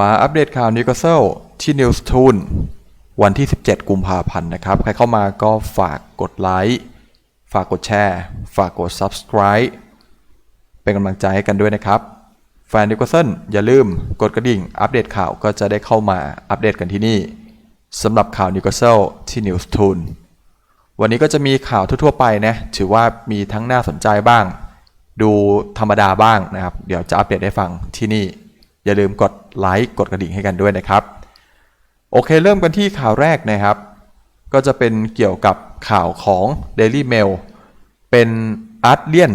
มาอัปเดตข่าวนิวคาสเซิลที่นิวส์ทูนวันที่ 17 กุมภาพันธ์นะครับ ใครเข้ามาก็ฝากกดไลค์ ฝากกดแชร์ ฝากกด Subscribe เป็นกำลังใจให้กันด้วยนะครับ แฟนนิวคาสเซิลอย่าลืมกดกระดิ่ง อัปเดตข่าวก็จะได้เข้ามาอัปเดตกันที่นี่สำหรับข่าวนิวคาสเซิลที่นิวส์ทูนวันนี้ก็จะมีข่าวทั่วๆไปนะ ถือว่ามีทั้งน่าสนใจบ้าง ดูธรรมดาบ้างนะครับ เดี๋ยวจะอัปเดตให้ฟังที่นี่ อย่าลืมกดไลค์กดกระดิ่งให้กันด้วยนะครับ โอเคเริ่มกันที่ข่าวแรกนะครับ ก็จะเป็นเกี่ยวกับข่าวของ Daily Mail เป็นอาร์ตเลียน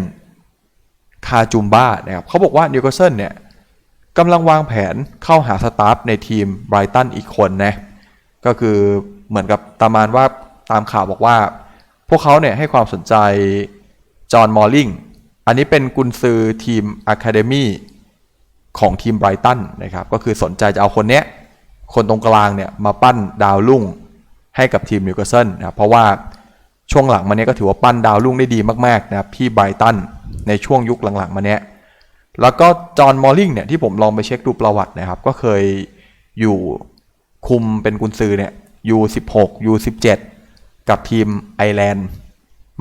คาจูมบ้านะครับเขาบอกว่านิวคาสเซิลเนี่ยกำลังวางแผนเข้าหาสตาฟในทีมไบรตันอีกคนนะก็คือเหมือนกับตามานว่าตามข่าวบอกว่า พวกเขาเนี่ยให้ความสนใจจอห์นมอลลิงอันนี้เป็นกุนซือทีมอะคาเดมี่ ของทีมไบรตันนะครับก็คือสนใจจะเอาคนเนี้ยคนตรงกลางเนี่ยมาปั้นดาวรุ่งให้กับทีมนิวคาสเซิลนะครับเพราะว่าช่วงหลังมาเนี้ยก็ถือว่าปั้นดาวรุ่งได้ดีมากๆนะครับที่ไบรตันในช่วงยุคหลังๆมาเนี้ยแล้วก็จอห์นมอลลิงเนี่ยที่ผมลองไปเช็คดูประวัตินะครับ ก็เคยอยู่คุมเป็นกุนซือเนี่ย U16 U17 กับทีมไอแลนด์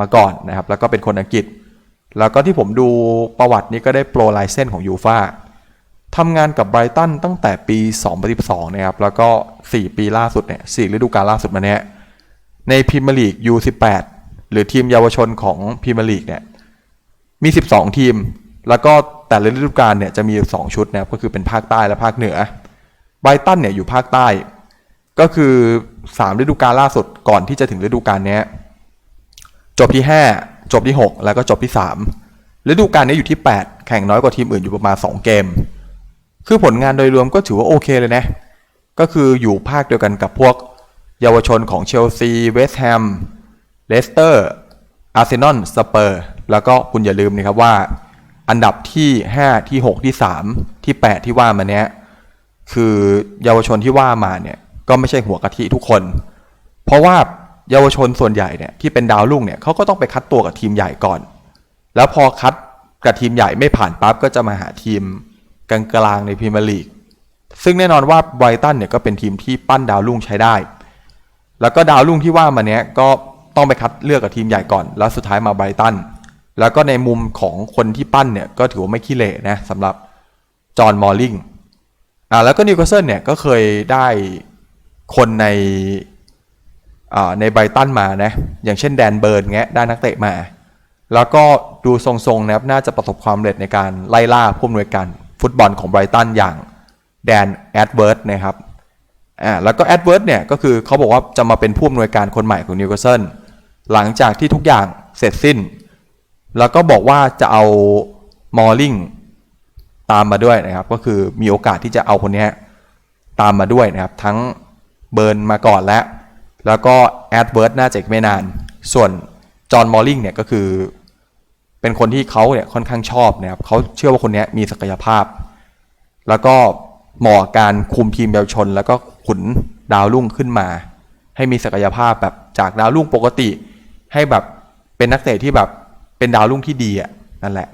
มาก่อนนะครับ แล้วก็เป็นคนอังกฤษ แล้วก็ที่ผมดูประวัตินี้ก็ได้โปรไลเซนของยูฟา ทำงานกับไบรตันตั้งแต่ปี 2012นะครับแล้วก็ 4 ปีล่าสุดเนี่ย4ฤดูกาลล่าสุดมาเนี้ยในพรีเมียร์ลีก U18 หรือทีมเยาวชนของพรีเมียร์ลีกเนี่ยมี 12 ทีม แล้วก็แต่ละฤดูกาลเนี่ยจะมีอยู่2ชุดนะครับก็คือเป็นภาคใต้และภาคเหนือไบรตันเนี่ยอยู่ภาคใต้ ก็คือ3ฤดูกาลล่าสุดก่อนที่จะถึงฤดูกาลนี้จบที่ 5 จบที่ 6 แล้วก็จบที่ 3 ฤดูกาลนี้อยู่ที่ 8 แข่งน้อยกว่าทีมอื่นอยู่ประมาณ 2 เกม คือผลงานโดยรวมก็ถือว่าโอเคเลยนะ ก็คืออยู่ภาคเดียวกันกับพวกเยาวชนของเชลซี เวสต์แฮม เลสเตอร์ อาร์เซนอล สเปอร์ แล้วก็คุณอย่าลืมนะครับว่า อันดับที่ 5 ที่ 6 ที่ 3 ที่ 8 ที่ว่ามาเนี้ย คือเยาวชนที่ว่ามาเนี่ย ก็ไม่ใช่หัวกะทิทุกคน เพราะว่าเยาวชนส่วนใหญ่เนี่ยที่เป็นดาวรุ่งเนี่ยเขาก็ต้องไปคัดตัวกับทีมใหญ่ก่อน แล้วพอคัดกับทีมใหญ่ไม่ผ่านปั๊บก็จะมาหาทีม กลางๆในพรีเมียร์ลีกซึ่งแน่นอนว่าไบรตันเนี่ยก็เป็นทีมที่ปั้นดาวรุ่งใช้ได้ แล้วก็ดาวรุ่งที่ว่ามาเนี้ยก็ต้องไปคัดเลือกกับทีมใหญ่ก่อน แล้วสุดท้ายมาไบรตัน แล้วก็ในมุมของคนที่ปั้นเนี่ยก็ถือว่าไม่ขี้เหร่นะสำหรับจอห์นมอลลิงอ่าแล้วก็นิวคาสเซิลเนี่ยก็เคยได้คนในอ่าในไบรตันมานะอย่างเช่นแดนเบิร์นเงี้ยได้นักเตะมา แล้วก็ดูทรงๆนะครับน่าจะประสบความสำเร็จในการไล่ล่าผู้อำนวยการ ฟุตบอลของไบรตันอย่างแดนแอดเวิร์ดนะครับอ่าแล้วก็แอดเวิร์ดเนี่ยก็คือเขาบอกว่าจะมาเป็นผู้อำนวยการคนใหม่ของนิวคาสเซิลหลังจากที่ทุกอย่างเสร็จสิ้น แล้วก็บอกว่าจะเอามอลลิงตามมาด้วยนะครับ ก็คือมีโอกาสที่จะเอาคนนี้ตามมาด้วยนะครับ ทั้งเบิร์นมาก่อนแล้ว แล้วก็แอดเวิร์ดน่าจะไม่นาน ส่วนจอห์นมอลลิงเนี่ยก็คือ เป็นคนที่เขาเนี่ยค่อนข้างชอบนะครับเขาเชื่อว่าคนนี้มีศักยภาพ แล้วก็เหมาะการคุมทีมเยาวชน แล้วก็ขุนดาวรุ่งขึ้นมา ให้มีศักยภาพแบบจากดาวรุ่งปกติ ให้แบบเป็นนักเตะที่แบบเป็นดาวรุ่งที่ดีอะนั่นแหละ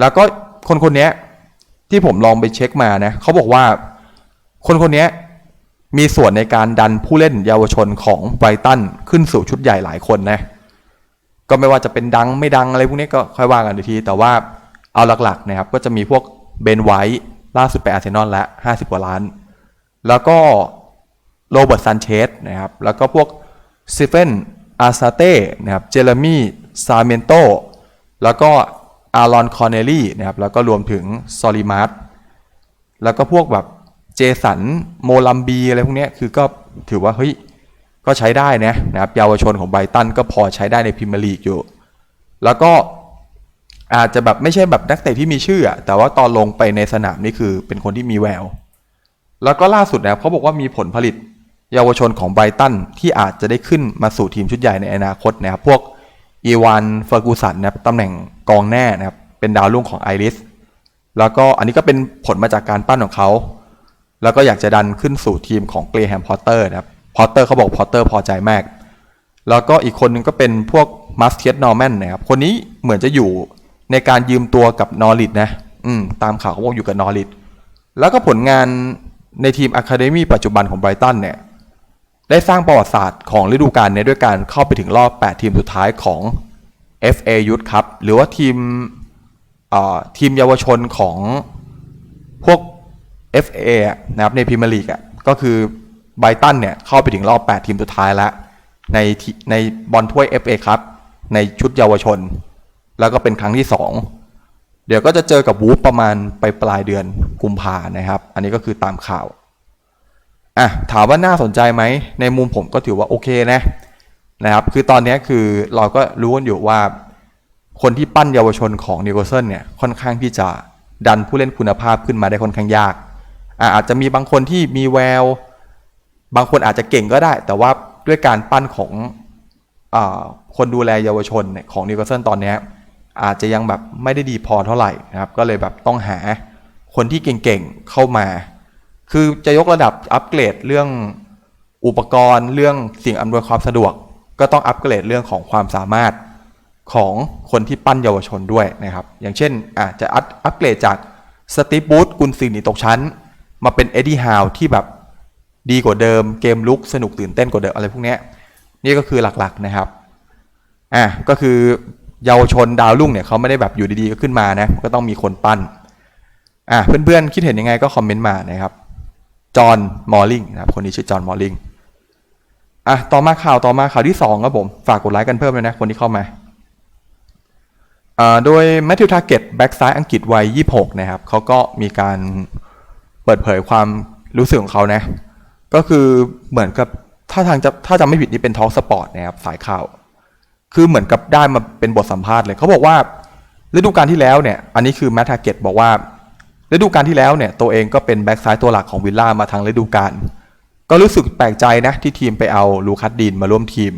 แล้วก็คนคนนี้ที่ผมลองไปเช็คมานะเขาบอกว่าคนคนนี้มีส่วนในการดันผู้เล่นเยาวชนของไบรตันขึ้นสู่ชุดใหญ่หลายคนนะ ก็ไม่ว่าจะเป็นดังไม่ดังอะไรพวกนี้ก็ค่อยว่ากันอีกที แต่ว่าเอาหลักๆนะครับก็จะมีพวกเบนไวท์ล่าสุดไปอาร์เซนอลแล้ว50 กว่าล้าน แล้วก็โรเบิร์ตซันเชสนะครับ แล้วก็พวกซิเฟนอาซาเต้นะครับเจเรมี่ซาเมนโตแล้วก็อารอนคอร์เนลี่นะครับแล้วก็รวมถึงซอลิมาร์แล้วก็พวกแบบเจสันโมลัมบีอะไรพวกนี้คือก็ถือว่าเฮ้ย ก็ใช้ได้นะนะครับเยาวชนของไบรตันก็พอใช้ได้ในพรีเมียร์ลีกอยู่ แล้วก็อาจจะแบบไม่ใช่แบบนักเตะที่มีชื่ออะแต่ว่าตอนลงไปในสนามนี่คือเป็นคนที่มีแวว แล้วก็ล่าสุดนะครับเขาบอกว่ามีผลผลิตเยาวชนของไบรตันที่อาจจะได้ขึ้นมาสู่ทีมชุดใหญ่ในอนาคตนะครับพวกอีวานเฟอร์กูสันนะครับตำแหน่งกองแน่นะครับเป็นดาวรุ่งของไอริสแล้วก็อันนี้ก็เป็นผลมาจากการปั้นของเขา แล้วก็อยากจะดันขึ้นสู่ทีมของเกรแฮมพอตเตอร์นะครับ พอตเตอร์เขาบอกพอตเตอร์พอใจมาก แล้วก็อีกคนนึงก็เป็นพวกมัสเทียสนอร์แมนนะครับ คนนี้เหมือนจะอยู่ในการยืมตัวกับนอริดนะ อืม ตามข่าวเขาบอกอยู่กับนอริดแล้วก็ผลงานในทีมอะคาเดมีปัจจุบันของไบรตันเนี่ย ได้สร้างประวัติศาสตร์ของฤดูกาลนี้ด้วยการเข้าไปถึงรอบ 8 ทีมสุดท้ายของ FA Youth Cup หรือว่าทีมอ่อทีมเยาวชนของพวก FA อะนะครับในพรีเมียร์ลีกอะก็คือ ไบตันเนี่ยเข้าไปถึงรอบ 8 ทีมสุดท้ายแล้ว ในในบอลถ้วย FA ครับ ในชุดเยาวชน แล้วก็เป็นครั้งที่ 2 เดี๋ยวก็จะเจอกับวูฟประมาณไปปลายเดือนกุมภานะครับ อันนี้ก็คือตามข่าวอะถามว่าน่าสนใจไหม ในมุมผมก็ถือว่าโอเคนะนะครับ คือตอนนี้คือเราก็รู้กันอยู่ว่า คนที่ปั้นเยาวชนของนิโคลเซนเนี่ยค่อนข้างที่จะดันผู้เล่นคุณภาพขึ้นมาได้ค่อนข้างยากอะอาจจะมีบางคนที่มีแวว บางคนอาจจะเก่งก็ได้ แต่ว่าด้วยการปั้นของอคนดูแลเยาวชนของนิโคลเซนตอนนี้อาจจะยังแบบไม่ได้ดีพอเท่าไหร่นะครับ ก็เลยแบบต้องหาคนที่เก่งๆเข้ามา คือจะยกระดับอัปเกรดเรื่องอุปกรณ์เรื่องสิ่งอำนวยความสะดวก ก็ต้องอัปเกรดเรื่องของความสามารถของคนที่ปั้นเยาวชนด้วยนะครับ อย่างเช่นอาจจะอัปเกรดจากสตีบูธกุนซือหนีตกชั้น มาเป็นเอ็ดดี้ฮาวที่แบบ ดีกว่าเดิมเกมลุกสนุกตื่นเต้นกว่าเดิมอะไรพวกนี้นี่ก็คือหลักๆนะครับอะก็คือเยาวชนดาวรุ่งเนี่ยเขาไม่ได้แบบอยู่ดีๆก็ขึ้นมานะก็ต้องมีคนปั้นอะเพื่อนๆคิดเห็นยังไงก็คอมเมนต์มานะครับจอห์นมอลลิงนะครับคนนี้ชื่อจอห์นมอลลิงอะต่อมาข่าวต่อมาข่าวที่2ครับผมฝากกดไลค์กันเพิ่มเลยนะคนที่เข้ามาอ่าโดยแมทธิวทาเกตแบ็กซ้ายอังกฤษวัย 26 นะครับเขาก็มีการเปิดเผยความรู้สึกของเขานะ ก็คือเหมือนกับถ้าทางจะถ้าจำไม่ผิดนี่เป็นทอล์กสปอร์ตนะครับสายข่าว คือเหมือนกับได้มาเป็นบทสัมภาษณ์เลยเขาบอกว่าฤดูกาลที่แล้วเนี่ย อันนี้คือแมททาเกตบอกว่าฤดูกาลที่แล้วเนี่ย ตัวเองก็เป็นแบ็กซ้ายตัวหลักของวิลล่ามาทางฤดูกาลก็รู้สึกแปลกใจนะที่ทีมไปเอาลูคัสดีนมาร่วมทีม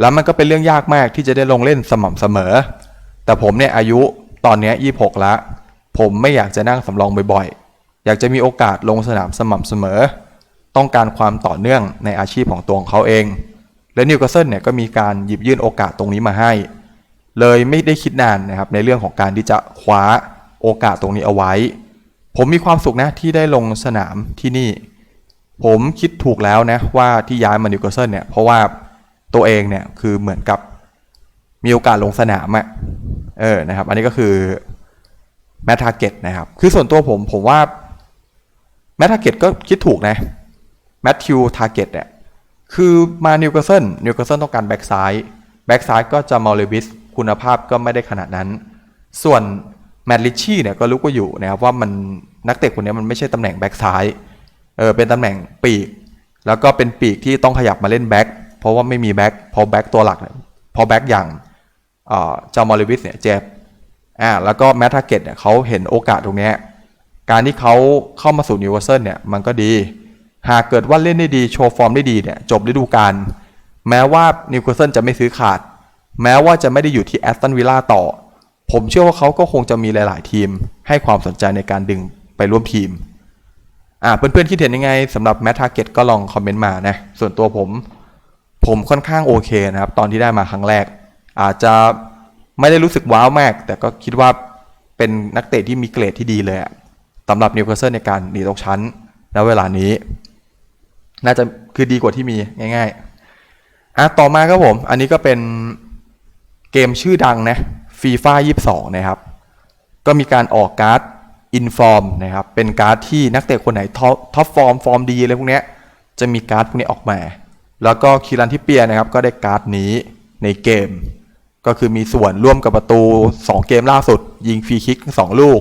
แล้วมันก็เป็นเรื่องยากมากที่จะได้ลงเล่นสม่ำเสมอ แต่ผมเนี่ยอายุตอนเนี้ย26แล้วผมไม่อยากจะนั่งสำรองบ่อยๆ อยากจะมีโอกาสลงสนามสม่ำเสมอ ต้องการความต่อเนื่องในอาชีพของตัวของเขาเอง และนิวคาสเซิลเนี่ยก็มีการหยิบยื่นโอกาสตรงนี้มาให้ เลยไม่ได้คิดนานนะครับในเรื่องของการที่จะคว้าโอกาสตรงนี้เอาไว้ ผมมีความสุขนะที่ได้ลงสนามที่นี่ ผมคิดถูกแล้วนะว่าที่ย้ายมานิวคาสเซิลเนี่ยเพราะว่าตัวเองเนี่ยคือเหมือนกับมีโอกาสลงสนามอะเออนะครับอันนี้ก็คือแมททาเก็ตนะครับ คือส่วนตัวผมผมว่าแมททาเก็ตก็คิดถูกนะ แมทธิวทาร์เก็ตเนี่ยคือมานิวคาสเซิลนิวคาสเซิลต้องการแบ็กซ้ายแบ็กซ้ายก็จะมาเลวิสคุณภาพก็ไม่ได้ขนาดนั้น ส่วนแมตลิชชี่เนี่ยก็รู้ก็อยู่นะครับว่ามันนักเตะคนนี้มันไม่ใช่ตำแหน่งแบ็กซ้ายเออเป็นตำแหน่งปีก แล้วก็เป็นปีกที่ต้องขยับมาเล่นแบ็กเพราะว่าไม่มีแบ็กพอแบ็กตัวหลักเนี่ยพอแบ็กอย่างเอ่อจ้ามอลิวิสเนี่ยเจ็บอ่าแล้วก็แมททาเก็ตเนี่ยเขาเห็นโอกาสตรงนี้ การที่เขาเข้ามาสู่นิวคาสเซิลเนี่ยมันก็ดี หากเกิดว่าเล่นได้ดีโชว์ฟอร์มได้ดีเนี่ยจบฤดูกาลแม้ว่านิวคาสเซิลจะไม่ซื้อขาด แม้ว่าจะไม่ได้อยู่ที่แอสตันวิลล่าต่อ ผมเชื่อว่าเขาก็คงจะมีหลาย ๆ ทีม ให้ความสนใจในการดึงไปร่วมทีมอ่าเพื่อน ๆ คิดเห็นยังไงสำหรับแมททาเก็ตก็ลองคอมเมนต์มานะส่วนตัวผม ผมค่อนข้างโอเคนะครับ ตอนที่ได้มาครั้งแรก อาจจะไม่ได้รู้สึกว้าวมาก แต่ก็คิดว่าเป็นนักเตะที่มีเกรดที่ดีเลยสำหรับนิวคาสเซิลในการหนีตกชั้นณเวลานี้ น่าจะคือดีกว่าที่มีง่ายๆอะต่อมาครับผม อันนี้ก็เป็นเกมชื่อดังนะฟีฟ่า22นะครับ ก็มีการออกการ์ดอินฟอร์มนะครับ เป็นการ์ดที่นักเตะคนไหนท็อปท็อปฟอร์มฟอร์มดีอะไรพวกเนี้ยจะมีการ์ดพวกนี้ออกมา แล้วก็คีรันที่เปียนะครับ ก็ได้การ์ดนี้ในเกม ก็คือมีส่วนร่วมกับประตู 2 เกมล่าสุด ยิงฟรีคิกสองลูก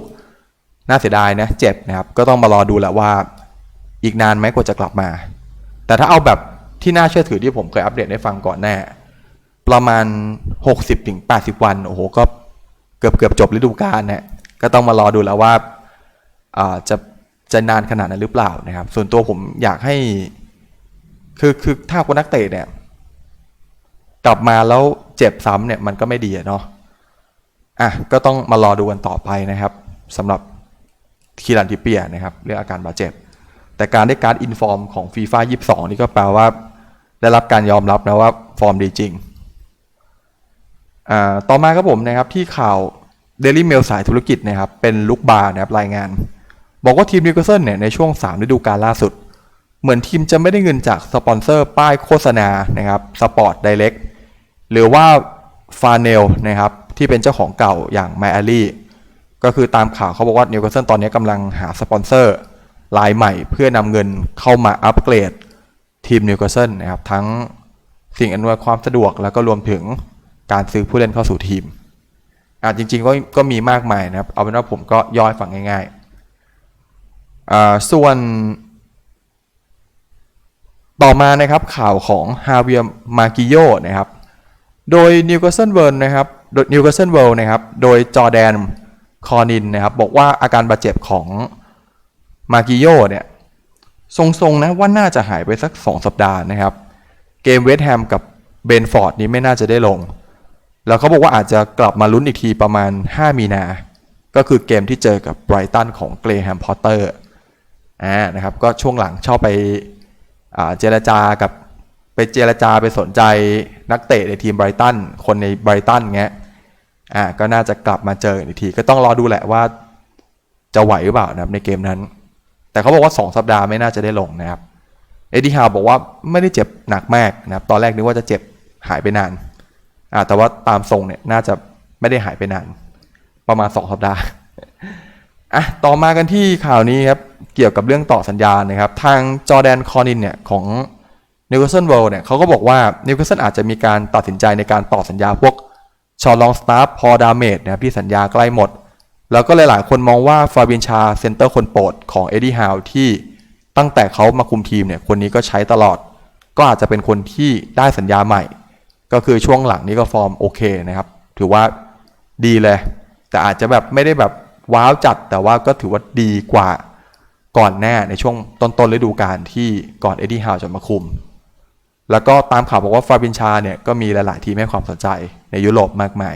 น่าเสียดายนะ เจ็บนะครับ ก็ต้องมารอดูแหละว่า อีกนานไหมกว่าจะกลับมา แต่ถ้าเอาแบบที่น่าเชื่อถือที่ผมเคยอัปเดตให้ฟังก่อนแน่ประมาณ 60-80ถึง80วัน โอ้โห ก็เกือบเกือบจบฤดูกาลเนี่ยก็ต้องมารอดูแล้วว่าาจะจะนานขนาดนั้นหรือเปล่านะครับ ส่วนตัวผมอยากให้ คือคือถ้าคนนักเตะเนี่ย กลับมาแล้วเจ็บซ้ำเนี่ยมันก็ไม่ดีเนาะอะก็ต้องมารอดูกันต่อไปนะครับสำหรับคีรันทิเปียนะครับ เรื่องอาการบาดเจ็บ แต่การได้การ์ดอินฟอร์มของฟีฟ่า22นี่ก็แปลว่า ได้รับการยอมรับนะว่าฟอร์มดีจริง ต่อมาครับผมนะครับที่ข่าว Daily Mail สายธุรกิจนะครับเป็นลูกบาร์นะครับรายงาน บอกว่าทีมนิวคาสเซิลเนี่ยในช่วง 3 ฤดูกาลล่าสุด เหมือนทีมจะไม่ได้เงินจากสปอนเซอร์ป้ายโฆษณานะครับสปอร์ตไดเ c กหรือว่าฟาเนลนะครับที่เป็นเจ้าของเก่าอย่างแมอารี่ก็คือตามข่าวเขาบอกว่านิวคาสเซิลตอนนี้กำลังหาสปอนเซอร์ รายใหม่เพื่อนำเงินเข้ามาอัปเกรดทีมนิวคาสเซิลนะครับทั้งสิ่งอำนวยความสะดวกแล้วก็รวมถึงการซื้อผู้เล่นเข้าสู่ทีมอะจริงๆก็ก็มีมากมายนะครับ เอาเป็นว่าผมก็ย่อยฟังง่ายๆอ่าส่วนต่อมานะครับข่าวของฮาเวียมากิโยนะครับ โดยนิวคาสเซิลเวิร์นะครับดยนิวคาสเซิลเวิลนะครับ โดยจอแดนคอนินนะครับ บอกว่าอาการบาดเจ็บของ มากิโยเนี่ยทรงๆนะว่าน่าจะหายไปสัก 2 สัปดาห์นะครับ เกมเวสต์แฮมกับเบนฟอร์ดนี้ไม่น่าจะได้ลง แล้วเขาบอกว่าอาจจะกลับมาลุ้นอีกทีประมาณ 5 มีนา ก็คือเกมที่เจอกับไบรตันของเกรแฮมพอตเตอร์อ่านะครับก็ช่วงหลังชอบไปเจรจากับไปเจรจาไปสนใจนักเตะในทีมไบรตันคนในไบรตันเงี้ยอ่าก็น่าจะกลับมาเจออีกที ก็ต้องรอดูแหละว่าจะไหวหรือเปล่านะครับในเกมนั้น แต่เขาบอกว่า 2 สัปดาห์ไม่น่าจะได้ลงนะครับ เอ็ดดี้ฮาวบอกว่าไม่ได้เจ็บหนักมากนะครับ ตอนแรกนึกว่าจะเจ็บหายไปนานอ่าแต่ว่าตามทรงเนี่ยน่าจะไม่ได้หายไปนาน ประมาณ 2 สัปดาห์อะต่อมากันที่ข่าวนี้ครับ เกี่ยวกับเรื่องต่อสัญญานะครับ ทางจอแดนคอนินเนี่ยของนิวคาสเซิลเวิลด์เนี่ยเขาก็บอกว่านิวคาสเซิลอาจจะมีการตัดสินใจในการต่อสัญญาพวกชอลองสตาร์พอดาเมดนะครับที่สัญญาใกล้หมด แล้วก็หลายๆ คนมองว่าฟาบินชาเซนเตอร์คนโปรดของเอ็ดดี้ฮาวที่ตั้งแต่เขามาคุมทีมเนี่ยคนนี้ก็ใช้ตลอด ก็อาจจะเป็นคนที่ได้สัญญาใหม่ ก็คือช่วงหลังนี้ก็ฟอร์มโอเคนะครับ ถือว่าดีเลย แต่อาจจะแบบไม่ได้แบบว้าวจัดแต่ว่าก็ถือว่าดีกว่าก่อนหน้าในช่วงต้นๆฤดูกาลที่ก่อนเอ็ดดี้ฮาวจะมาคุม แล้วก็ตามข่าวบอกว่าฟาบินชาเนี่ยก็มีหลายๆทีมให้ความสนใจในยุโรปมากมาย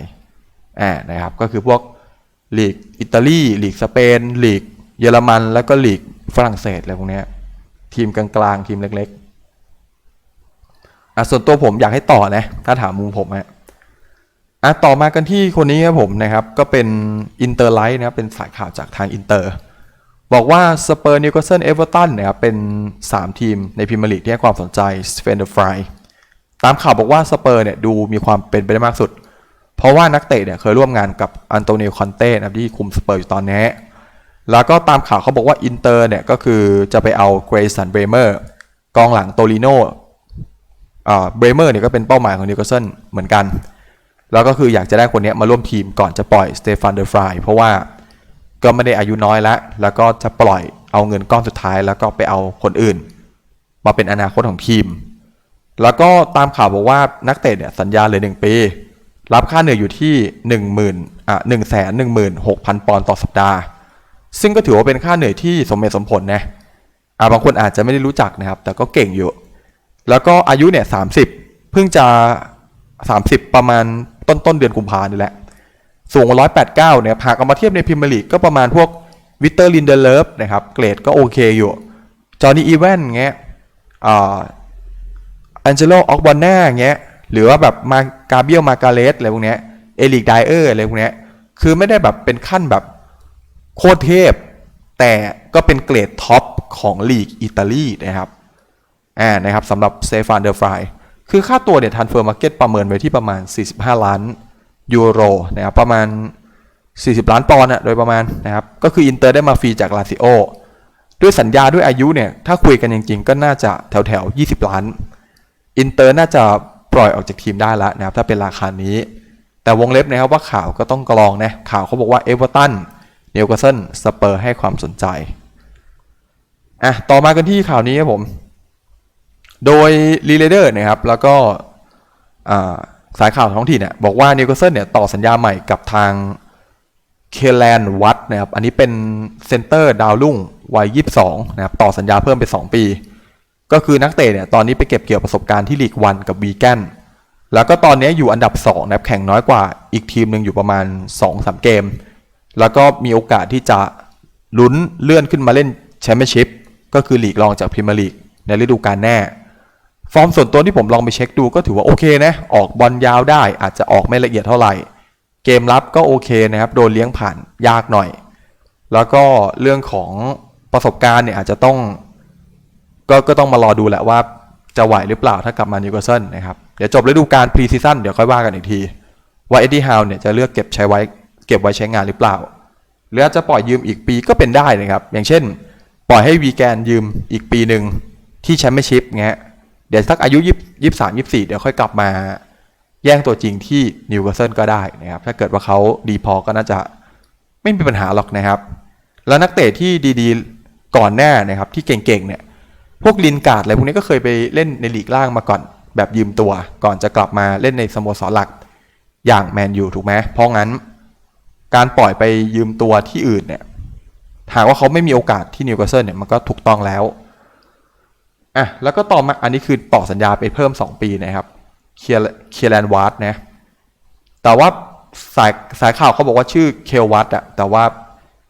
อ่านะครับก็คือพวก ลีกอิตาลีลีกสเปนลีกเยอรมัน แล้วก็ลีกฝรั่งเศสอะไรพวกนี้ทีมกลางๆ ทีมเล็กๆอะส่วนตัวผมอยากให้ต่อนะ ถ้าถามมุมผมฮะอะต่อมากันที่คนนี้ครับผมนะครับ ก็เป็นอินเตอร์ไลท์นะครับเป็นสายข่าวจากทางอินเตอร์บอกว่าสเปอร์นิวคาสเซิลเอเวอร์ตันนะครับเป็น 3 ทีมในพรีเมียร์ลีกที่ให้ความสนใจสเฟนเดอร์ฟรายตามข่าวบอกว่าสเปอร์เนี่ยดูมีความเป็นไปได้มากสุด เพราะว่านักเตะเนี่ยเคยร่วมงานกับอันโตนิโอคอนเต้นะครับที่คุมสเปอร์อยู่ตอนนี้ แล้วก็ตามข่าวเขาบอกว่าอินเตอร์เนี่ยก็คือจะไปเอาเกรซันเบรเมอร์กองหลังโตลิโนเบรเมอร์เนี่ยก็เป็นเป้าหมายของนิวคาสเซิลเหมือนกัน แล้วก็คืออยากจะได้คนนี้มาร่วมทีมก่อนจะปล่อยสเตฟานเดอร์ฟรายเพราะว่าก็ไม่ได้อายุน้อยแล้ว แล้วก็จะปล่อยเอาเงินก้อนสุดท้าย แล้วก็ไปเอาคนอื่น มาเป็นอนาคตของทีม แล้วก็ตามข่าวบอกว่านักเตะเนี่ยสัญญาเหลยหนึ่งปี รับค่าเหนื่อยอยู่ที่ 1 0 0 0 0อะหนึ่งแสนหนึ่งหมื่นหกพันปอนด์ต่อสัปดาห์ ซึ่งก็ถือว่าเป็นค่าเหนื่อยที่สมเหตุสมผลนะอ่าบางคนอาจจะไม่ได้รู้จักนะครับ แต่ก็เก่งอยู่ แล้วก็อายุเนี่ยสามสิบเพิ่งจะ 30 ประมาณต้นต้นเดือนกุมภานี่แหละ สูงร้อยแปดเก้าเนี่ยหากเอามาเทียบในพรีเมียร์ลีกก็ประมาณพวกวิเตอร์ลินเดเลฟนะครับ เกรดก็โอเคอยู่ จอห์นนี่อีแวนเงี้ยอ่าอันเจโลออกบอนน่าเงี้ย หรือว่าแบบมากาเบียลมากาเลสอะไรพวกเนี้ยเอลิกไดเออร์อะไรพวกเนี้ยคือไม่ได้แบบเป็นขั้นแบบโคตรเทพ แต่ก็เป็นเกรดท็อปของลีกอิตาลีนะครับอ่านะครับสำหรับเซฟานเดอร์ฟรายคือค่าตัวเนี่ยทันเฟอร์มาร์เก็ตประเมินไว้ที่ประมาณ 45 ล้านยูโรนะครับประมาณ 40 ล้านปอนด์อะโดยประมาณนะครับก็คืออินเตอร์ได้มาฟรีจากลาซิโอด้วยสัญญาด้วยอายุเนี่ยถ้าคุยกันจริงๆ ก็น่าจะแถวแถวๆ20 ล้าน อินเตอร์น่าจะ ปล่อยออกจากทีมได้แล้วนะครับถ้าเป็นราคานี้ แต่วงเล็บนะครับว่าข่าวก็ต้องกรองนะข่าวเขาบอกว่าเอเวอร์ตันนิวคาสเซิลสเปอร์ให้ความสนใจอะต่อมากันที่ข่าวนี้ครับผม โดยรีเลเดอร์นะครับแล้วก็สายข่าวท้องถิ่นเนี่ยบอกว่านิวคาสเซิลเนี่ยต่อสัญญาใหม่กับทางเคแลนวัตนะครับอันนี้เป็นเซนเตอร์ดาวรุ่งวัย 22 นะครับต่อสัญญาเพิ่มไป 2 ปี ก็คือนักเตะเนี่ยตอนนี้ไปเก็บเกี่ยวประสบการณ์ที่ลีกวันกับวีแกนแล้วก็ตอนนี้อยู่อันดับ2นะครับแข่งน้อยกว่าอีกทีมหนึ่งอยู่ประมาณ2-3เกม แล้วก็มีโอกาสที่จะลุ้นเลื่อนขึ้นมาเล่นแชมเปี้ยนชิพก็คือลีกรองจากพรีเมียร์ลีกในฤดูกาลหน้าฟอร์มส่วนตัวที่ผมลองไปเช็คดูก็ถือว่าโอเคนะ ออกบอลยาวได้อาจจะออกไม่ละเอียดเท่าไหร่ เกมรับก็โอเคนะครับ โดนเลี้ยงผ่านยากหน่อย แล้วก็เรื่องของประสบการณ์เนี่ยอาจจะต้อง ก็ก็ต้องมารอดูแหละว่าจะไหวหรือเปล่าถ้ากลับมานิวคาสเซิลนะครับ เดี๋ยวจบฤดูกาลพรีซีซั่นเดี๋ยวค่อยว่ากันอีกที ว่าเอ็ดดี้ฮาวเนี่ยจะเลือกเก็บใช้ไว้เก็บไว้ใช้งานหรือเปล่า หรืออาจจะปล่อยยืมอีกปีก็เป็นได้นะครับ อย่างเช่น ปล่อยให้วีแกนยืมอีกปีหนึ่งที่แชมเปี้ยนชิพเงี้ยเดี๋ยวสักอายุยี่ยี่สามยี่สี่เดี๋ยวค่อยกลับมาแย่งตัวจริงที่นิวคาสเซิลก็ได้นะครับ ถ้าเกิดว่าเขาดีพอก็น่าจะไม่มีปัญหาหรอกนะครับ แล้วนักเตะที่ดีๆก่อนหน้านะครับที่เก่งๆเนี่ย พวกลินการ์ดอะไรพวกนี้ก็เคยไปเล่นในลีกล่างมาก่อน แบบยืมตัว ก่อนจะกลับมาเล่นในสโมสรหลักอย่างแมนยูถูกไหมเพราะงั้น การปล่อยไปยืมตัวที่อื่นเนี่ยหากว่าเขาไม่มีโอกาสที่นิวคาสเซิลเนี่ยมันก็ถูกต้องแล้วอะแล้วก็ต่อมาอันนี้คือต่อสัญญาไปเพิ่ม 2 ปีนะครับเคียเคียแลนวาร์ดนะแต่ว่าสายสายข่าวเขาบอกว่าชื่อเคลวัตอะแต่ว่า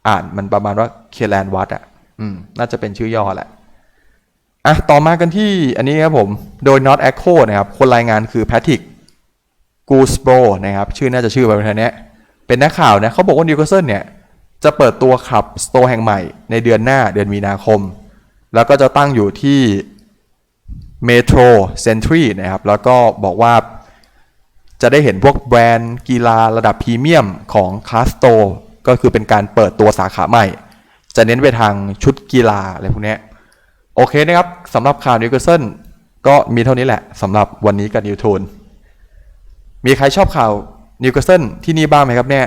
อ่านมันประมาณว่าเคียแลนวัตอะอืมน่าจะเป็นชื่อย่อแหละ อะต่อมากันที่อันนี้ครับผม โดย Not Echo นะครับ คนรายงานคือแพทริกกูสโบรนะครับ ชื่อน่าจะชื่อประมาณเนี้ยเป็นนักข่าวนะเขาบอกว่านิวคาสเซิลเนี่ย จะเปิดตัวขับสโตร์แห่งใหม่ในเดือนหน้าเดือนมีนาคม แล้วก็จะตั้งอยู่ที่เมโทรเซนทรีนะครับ แล้วก็บอกว่าจะได้เห็นพวกแบรนด์กีฬาระดับพรีเมียมของคาสโตก็คือเป็นการเปิดตัวสาขาใหม่ จะเน้นไปทางชุดกีฬาอะไรพวกเนี้ย โอเคนะครับสำหรับข่าวนิวการ์เซนก็มีเท่านี้แหละสำหรับวันนี้กับนิวทูนมีใครชอบข่าวนิวการ์เซนที่นี่บ้างไหมครับเนี่ย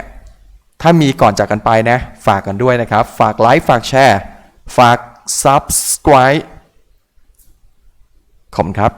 ถ้ามีก่อนจากกันไปนะ ฝากกันด้วยนะครับ ฝากไลค์ฝากแชร์ฝาก subscribe ขอบคุณครับ